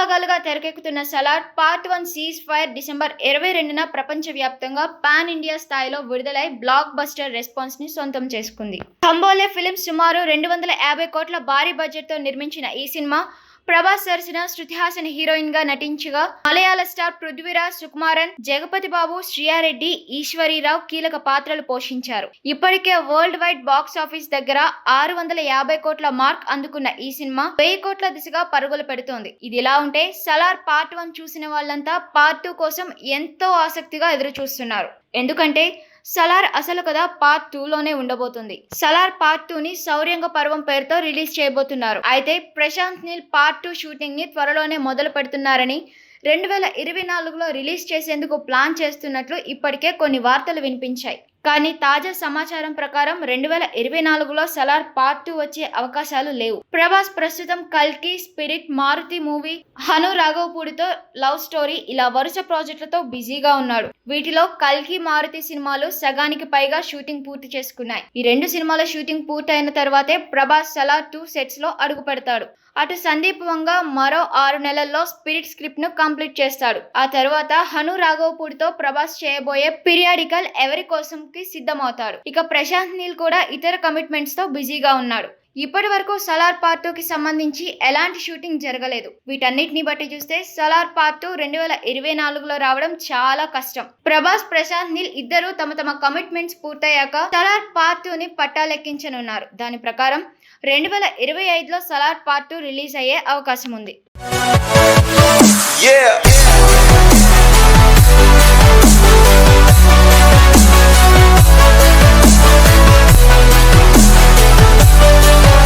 భాగాలుగా తెరకెక్కుతున్న Salaar part one ceasefire December ఇరవై రెండున ప్రపంచవ్యాప్తంగా పాన్ ఇండియా స్థాయిలో విడుదలై బ్లాక్ బస్టర్ రెస్పాన్స్ని సొంతం చేసుకుంది. కంబోలే ఫిలిం సుమారు రెండు వందల యాభై కోట్ల భారీ బడ్జెట్తో నిర్మించిన ఈ సినిమా ప్రభాస్ సరసన శృతిహాసన్ హీరోయిన్గా నటించగా మలయాళ స్టార్ పృథ్వీరాజ్ సుకుమారన్ జగపతి బాబు శ్రీయారెడ్డి ఈశ్వరీరావు కీలక పాత్రలు పోషించారు. ఇప్పటికే వరల్డ్ వైడ్ బాక్స్ ఆఫీస్ దగ్గర ఆరు వందల యాభై కోట్ల మార్క్ అందుకున్న ఈ సినిమా వెయ్యి కోట్ల దిశగా పరుగులు పెడుతోంది. ఇది ఇలా ఉంటే సలార్ పార్ట్ వన్ చూసిన వాళ్ళంతా పార్ట్ టూ కోసం ఎంతో ఆసక్తిగా ఎదురు చూస్తున్నారు ఎందుకంటే సలార్ అసలు కథ పార్ట్ టూలోనే ఉండబోతుంది. సలార్ పార్ట్ టూని సౌర్యంగ పర్వం పేరుతో రిలీజ్ చేయబోతున్నారు. అయితే ప్రశాంత్ నీల్ పార్ట్ టూ షూటింగ్ని త్వరలోనే మొదలు పెడుతున్నారని రెండు వేల ఇరవై నాలుగులో రిలీజ్ చేసేందుకు ప్లాన్ చేస్తున్నట్లు ఇప్పటికే కొన్ని వార్తలు వినిపించాయి. కానీ తాజా సమాచారం ప్రకారం రెండు వేల ఇరవై నాలుగులో సలార్ పార్ట్ టూ వచ్చే అవకాశాలు లేవు. ప్రభాస్ ప్రస్తుతం కల్కి స్పిరిట్ మారుతి మూవీ హను రాఘవపూడితో లవ్ స్టోరీ ఇలా వరుస ప్రాజెక్టులతో బిజీగా ఉన్నాడు. వీటిలో కల్కి మారుతి సినిమాలు సగానికి పైగా షూటింగ్ పూర్తి చేసుకున్నాయి. ఈ రెండు సినిమాల షూటింగ్ పూర్తయిన తర్వాతే ప్రభాస్ సలార్ టూ సెట్స్లో అడుగు పెడతాడు. అటు సందీప్ వంగ మరో ఆరు నెలల్లో స్పిరిట్ స్క్రిప్ట్ను కంప్లీట్ చేస్తాడు. ఆ తర్వాత హను రాఘవపూడితో ప్రభాస్ చేయబోయే పీరియాడికల్ ఎవరి కోసం కి సిద్ధమవుతాడు. ఇక ప్రశాంత్ నీల్ కూడా ఇతర కమిట్మెంట్స్తో బిజీగా ఉన్నాడు. ఇప్పటి వరకు సలార్ పార్ట్కి సంబంధించి ఎలాంటి షూటింగ్ జరగలేదు. వీటన్నిటిని బట్టి చూస్తే సలార్ పార్ట్ రెండు వేల ఇరవై నాలుగులో రావడం చాలా కష్టం. ప్రభాస్ ప్రశాంత్ నీల్ ఇద్దరు తమ తమ కమిట్మెంట్స్ పూర్తయ్యాక సలార్ పార్ట్ని పట్టాలెక్కించనున్నారు. దాని ప్రకారం రెండు వేల ఇరవై ఐదులో సలార్ పార్ట్ రిలీజ్ అయ్యే అవకాశం ఉంది. Yeah.